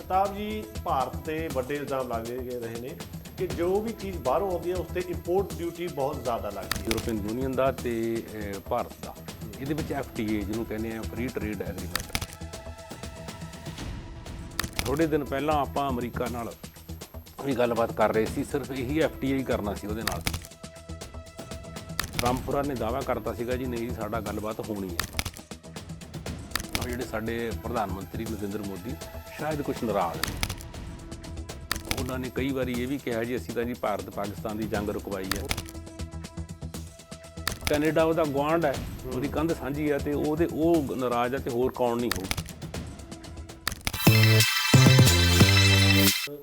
ਪ੍ਰਤਾਪ ਜੀ, ਭਾਰਤ ਤੇ ਵੱਡੇ ਇਲਜ਼ਾਮ ਲਾਗੇ ਗਏ ਰਹੇ ਨੇ ਕਿ ਜੋ ਵੀ ਚੀਜ਼ ਬਾਹਰੋਂ ਆਉਂਦੀ ਹੈ, ਉਸ ਤੇ ਇੰਪੋਰਟ ਡਿਊਟੀ ਬਹੁਤ ਜ਼ਿਆਦਾ ਲੱਗਦੀ ਹੈ। ਯੂਰਪੀਅਨ ਯੂਨੀਅਨ ਦਾ ਤੇ ਭਾਰਤ ਦਾ। ਇਹਦੇ ਵਿੱਚ ਐਫਟੀਏ ਜਿਹਨੂੰ ਕਹਿੰਦੇ ਆ ਫ੍ਰੀ ਟ੍ਰੇਡ ਐਗਰੀਮੈਂਟ ਥੋੜੇ ਦਿਨ ਪਹਿਲਾਂ ਆਪਾਂ ਅਮਰੀਕਾ ਨਾਲ ਵੀ ਗੱਲਬਾਤ ਕਰ ਰਹੇ ਸੀ, ਸਿਰਫ ਇਹੀ ਐਫਟੀਏ ਹੀ ਕਰਨਾ ਸੀ ਉਹਦੇ ਨਾਲ। ਟਰੰਪਰਾ ਨੇ ਦਾਅਵਾ ਕਰਤਾ ਸੀਗਾ ਜੀ, ਨਹੀਂ ਸਾਡਾ ਗੱਲਬਾਤ ਹੋਣੀ ਹੈ। ਔਰ ਜਿਹੜੇ ਸਾਡੇ ਪ੍ਰਧਾਨ ਮੰਤਰੀ ਨਰਿੰਦਰ ਮੋਦੀ ਸ਼ਾਇਦ ਕੁਝ ਨਾਰਾਜ਼ ਉਹਨਾਂ ਨੇ ਕਈ ਵਾਰੀ ਇਹ ਵੀ ਕਿਹਾ ਜੀ ਅਸੀਂ ਤਾਂ ਜੀ ਭਾਰਤ ਪਾਕਿਸਤਾਨ ਦੀ ਜੰਗ ਰੁਕਵਾਈ ਹੈ। ਕੈਨੇਡਾ ਉਹਦਾ ਗੁਆਂਢ ਹੈ ਉਹਦੀ ਕੰਧ ਸਾਂਝੀ ਹੈ ਤੇ ਉਹਦੇ ਉਹ ਨਾਰਾਜ਼ ਹੈ ਤੇ ਹੋਰ ਕੌਣ ਨਹੀਂ ਹੋਊ।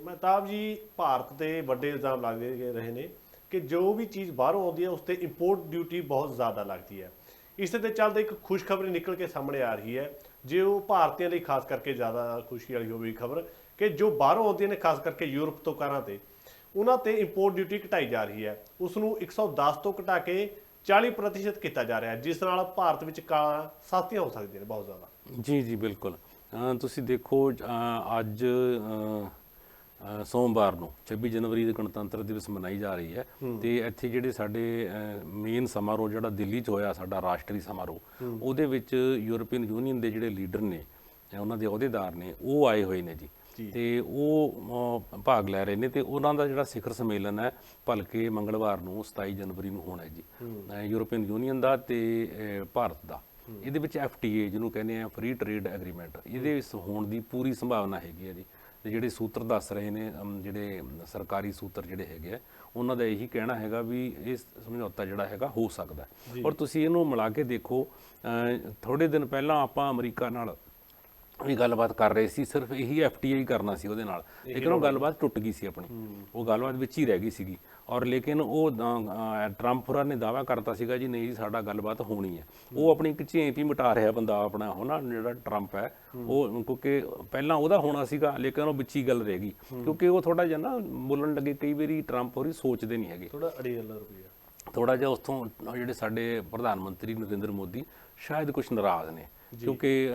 ਮਹਿਤਾਬ ਜੀ ਭਾਰਤ ਤੇ ਵੱਡੇ ਇਲਜ਼ਾਮ ਲੱਗੇ ਗਏ ਰਹੇ ਨੇ ਕਿ ਜੋ ਵੀ ਚੀਜ਼ ਬਾਹਰੋਂ ਆਉਂਦੀ ਹੈ ਉਸ ਤੇ ਇੰਪੋਰਟ ਡਿਊਟੀ ਬਹੁਤ ਜ਼ਿਆਦਾ ਲੱਗਦੀ ਹੈ। ਇਸ ਦੇ ਚੱਲਦੇ ਇੱਕ ਖੁਸ਼ਖਬਰੀ ਨਿਕਲ ਕੇ ਸਾਹਮਣੇ ਆ ਰਹੀ ਹੈ। ਜੇ ਉਹ ਭਾਰਤੀਆਂ ਲਈ ਖਾਸ ਕਰਕੇ ਜ਼ਿਆਦਾ ਖੁਸ਼ੀ ਵਾਲੀ ਹੋਵੇਗੀ ਖਬਰ, ਕਿ ਜੋ ਬਾਹਰੋਂ ਆਉਂਦੀਆਂ ਨੇ, ਖਾਸ ਕਰਕੇ ਯੂਰਪ ਤੋਂ ਕਾਰਾਂ ਤੇ, ਉਹਨਾਂ ਤੇ ਇੰਪੋਰਟ ਡਿਊਟੀ ਘਟਾਈ ਜਾ ਰਹੀ ਹੈ। ਉਸ ਨੂੰ 110 ਤੋਂ ਘਟਾ ਕੇ 40% ਕੀਤਾ ਜਾ ਰਿਹਾ ਹੈ, ਜਿਸ ਨਾਲ ਭਾਰਤ ਵਿੱਚ ਕਾਰਾਂ ਸਸਤੀਆਂ ਹੋ ਸਕਦੀਆਂ ਨੇ ਬਹੁਤ ਜ਼ਿਆਦਾ। ਜੀ ਜੀ, ਬਿਲਕੁਲ। ਤੁਸੀਂ ਦੇਖੋ ਅੱਜ ਸੋਮਵਾਰ ਨੂੰ 26 ਜਨਵਰੀ ਦੇ ਗਣਤੰਤਰ ਦਿਵਸ ਮਨਾਈ ਜਾ ਰਹੀ ਹੈ। ਤੇ ਇੱਥੇ ਜਿਹੜੇ ਸਾਡੇ ਮੇਨ ਸਮਾਰੋਹ ਜਿਹੜਾ ਦਿੱਲੀ 'ਚ ਹੋਇਆ ਸਾਡਾ ਰਾਸ਼ਟਰੀ ਸਮਾਰੋਹ ਉਹਦੇ ਵਿੱਚ ਯੂਰਪੀਅਨ ਯੂਨੀਅਨ ਦੇ ਜਿਹੜੇ ਲੀਡਰ ਨੇ ਉਹਨਾਂ ਦੇ ਅਹੁਦੇਦਾਰ ਨੇ ਉਹ ਆਏ ਹੋਏ ਨੇ ਜੀ। ਤੇ ਉਹ ਭਾਗ ਲੈ ਰਹੇ ਨੇ ਤੇ ਉਹਨਾਂ ਦਾ ਜਿਹੜਾ ਸਿਖਰ ਸੰਮੇਲਨ ਹੈ ਭਲਕੇ ਮੰਗਲਵਾਰ ਨੂੰ 27 ਜਨਵਰੀ ਨੂੰ ਹੋਣਾ ਹੈ ਜੀ। ਯੂਰਪੀਅਨ ਯੂਨੀਅਨ ਦਾ ਤੇ ਭਾਰਤ ਦਾ। ਇਹਦੇ ਵਿੱਚ ਐਫਟੀਏ ਜਿਹਨੂੰ ਕਹਿੰਦੇ ਆ ਫ੍ਰੀ ਟ੍ਰੇਡ ਐਗਰੀਮੈਂਟ ਇਹਦੇ ਵਿੱਚ ਹੋਣ ਦੀ ਪੂਰੀ ਸੰਭਾਵਨਾ ਹੈਗੀ ਹੈ ਜੀ। ਤੇ ਜਿਹੜੇ ਸੂਤਰ ਦੱਸ ਰਹੇ ਨੇ ਜਿਹੜੇ ਸਰਕਾਰੀ ਸੂਤਰ ਜਿਹੜੇ ਹੈਗੇ ਆ ਉਹਨਾਂ ਦਾ ਇਹੀ ਕਹਿਣਾ ਹੈਗਾ ਵੀ ਇਹ ਸਮਝੌਤਾ ਜਿਹੜਾ ਹੈਗਾ ਹੋ ਸਕਦਾ। ਔਰ ਤੁਸੀਂ ਇਹਨੂੰ ਮਿਲਾ ਕੇ ਦੇਖੋ ਥੋੜੇ ਦਿਨ ਪਹਿਲਾਂ ਆਪਾਂ ਅਮਰੀਕਾ ਨਾਲ ਵੀ ਗੱਲਬਾਤ ਕਰ ਰਹੇ ਸੀ ਸਿਰਫ ਇਹੀ ਐਫਟੀਆਈ ਕਰਨਾ ਸੀ ਉਹਦੇ ਨਾਲ। ਲੇਕਿਨ ਉਹ ਗੱਲਬਾਤ ਟੁੱਟ ਗਈ ਸੀ ਆਪਣੀ। ਉਹ ਗੱਲਬਾਤ ਵਿੱਚ ਹੀ ਰਹਿ ਗਈ ਸੀਗੀ। ਔਰ ਲੇਕਿਨ ਉਹ ਟਰੰਪ ਹੋਰਾਂ ਨੇ ਦਾਅਵਾ ਕਰਤਾ ਸੀਗਾ ਜੀ ਨਹੀਂ ਜੀ ਸਾਡਾ ਗੱਲਬਾਤ ਹੋਣੀ ਹੈ। ਉਹ ਆਪਣੀ ਇੱਕ ਝੇਪ ਹੀ ਮਿਟਾ ਰਿਹਾ ਬੰਦਾ ਆਪਣਾ ਹੋਣਾ ਜਿਹੜਾ ਟਰੰਪ ਹੈ ਉਹ ਕਿਉਂਕਿ ਪਹਿਲਾਂ ਉਹਦਾ ਹੋਣਾ ਸੀਗਾ ਲੇਕਿਨ ਉਹ ਵਿੱਚ ਹੀ ਗੱਲ ਰਹਿ ਗਈ। ਕਿਉਂਕਿ ਉਹ ਥੋੜਾ ਜਿਹਾ ਨਾ ਬੋਲਣ ਲੱਗੇ ਕਈ ਵਾਰੀ ਟਰੰਪ ਹੋਰੀ ਸੋਚਦੇ ਨਹੀਂ ਹੈਗੇ। ਥੋੜਾ ਅੜੀਅਲ ਰੁਪਈਆ। ਥੋੜਾ ਜਿਹਾ ਉੱਥੋਂ ਜਿਹੜੇ ਸਾਡੇ ਪ੍ਰਧਾਨ ਮੰਤਰੀ ਨਰਿੰਦਰ ਮੋਦੀ ਸ਼ਾਇਦ ਕੁਝ ਨਾਰਾਜ਼ ਨੇ। ਕਿਉਂਕਿ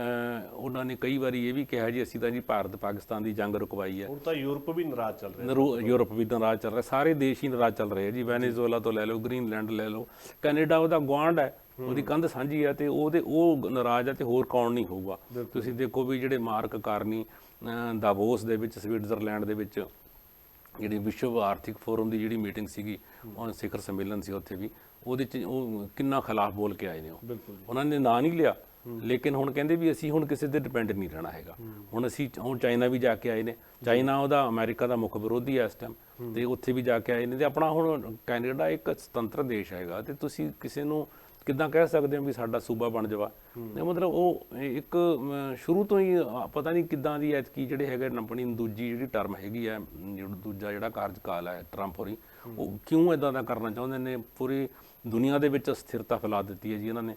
ਉਹਨਾਂ ਨੇ ਕਈ ਵਾਰੀ ਇਹ ਵੀ ਕਿਹਾ ਜੀ ਅਸੀਂ ਤਾਂ ਜੀ ਭਾਰਤ ਪਾਕਿਸਤਾਨ ਦੀ ਜੰਗ ਰੁਕਵਾਈ ਹੈ। ਹੁਣ ਤਾਂ ਯੂਰਪ ਵੀ ਨਾਰਾਜ਼ ਚੱਲ ਰਿਹਾ। ਯੂਰਪ ਵੀ ਨਾਰਾਜ਼ ਚੱਲ ਰਿਹਾ ਸਾਰੇ ਦੇਸ਼ ਹੀ ਨਾਰਾਜ਼ ਚੱਲ ਰਹੇ ਆ ਜੀ। ਵੈਨੇਜ਼ੁਏਲਾ ਤੋਂ ਲੈ ਲਓ ਗ੍ਰੀਨਲੈਂਡ ਲੈ ਲਓ ਕੈਨੇਡਾ ਉਹਦਾ ਗੁਆਂਢ ਹੈ ਉਹਦੀ ਕੰਧ ਸਾਂਝੀ ਹੈ ਤੇ ਉਹਦੇ ਉਹ ਨਾਰਾਜ਼ ਹੈ ਤੇ ਹੋਰ ਕੌਣ ਨਹੀਂ ਹੋਊਗਾ। ਤੁਸੀਂ ਦੇਖੋ ਵੀ ਜਿਹੜੇ ਮਾਰਕ ਕਾਰਨੀ ਦਾਵੋਸ ਦੇ ਵਿੱਚ ਸਵਿਟਜ਼ਰਲੈਂਡ ਦੇ ਵਿੱਚ ਜਿਹੜੀ ਵਿਸ਼ਵ ਆਰਥਿਕ ਫੋਰਮ ਦੀ ਜਿਹੜੀ ਮੀਟਿੰਗ ਸੀਗੀ ਉਹ ਸਿਖਰ ਸੰਮੇਲਨ ਸੀ ਉੱਥੇ ਵੀ ਉਹਦੇ ਚ ਉਹ ਕਿੰਨਾ ਖਿਲਾਫ ਬੋਲ ਕੇ ਆਏ ਨੇ ਉਹ। ਉਹਨਾਂ ਨੇ ਨਾਂ ਨਹੀਂ ਲਿਆ। ਲੇਕਿਨ ਹੁਣ ਕਹਿੰਦੇ ਵੀ ਅਸੀਂ ਹੁਣ ਕਿਸੇ ਤੇ ਡਿਪੈਂਡ ਨਹੀਂ ਰਹਿਣਾ ਹੈਗਾ। ਹੁਣ ਅਸੀਂ ਹੁਣ ਚਾਈਨਾ ਵੀ ਜਾ ਕੇ ਆਏ ਨੇ। ਚਾਈਨਾ ਉਹਦਾ ਅਮਰੀਕਾ ਦਾ ਮੁੱਖ ਵਿਰੋਧੀ ਹੈ ਇਸ ਟਾਈਮ ਤੇ ਉੱਥੇ ਵੀ ਜਾ ਕੇ ਆਏ ਨੇ। ਤੇ ਆਪਣਾ ਹੁਣ ਕੈਨੇਡਾ ਇੱਕ ਸੁਤੰਤਰ ਦੇਸ਼ ਹੈਗਾ। ਤੇ ਤੁਸੀਂ ਕਿਸੇ ਨੂੰ ਕਿੱਦਾਂ ਕਹਿ ਸਕਦੇ ਹੋ ਵੀ ਸਾਡਾ ਸੂਬਾ ਬਣ ਜਾਵਾ? ਇਹ ਮਤਲਬ ਉਹ ਇੱਕ ਸ਼ੁਰੂ ਤੋਂ ਹੀ ਪਤਾ ਨਹੀਂ ਕਿੱਦਾਂ ਦੀ ਐਤਕੀ ਜਿਹੜੇ ਹੈਗੇ ਨਾ ਆਪਣੀ ਦੂਜੀ ਜਿਹੜੀ ਟਰਮ ਹੈਗੀ ਹੈ ਦੂਜਾ ਜਿਹੜਾ ਕਾਰਜਕਾਲ ਹੈ ਟਰੰਪ ਹੋਰੀ ਉਹ ਕਿਉਂ ਇਦਾਂ ਦਾ ਕਰਨਾ ਚਾਹੁੰਦੇ ਨੇ? ਪੂਰੀ ਦੁਨੀਆ ਦੇ ਵਿੱਚ ਅਸਥਿਰਤਾ ਫੈਲਾ ਦਿੱਤੀ ਹੈ ਜੀ ਇਹਨਾਂ ਨੇ।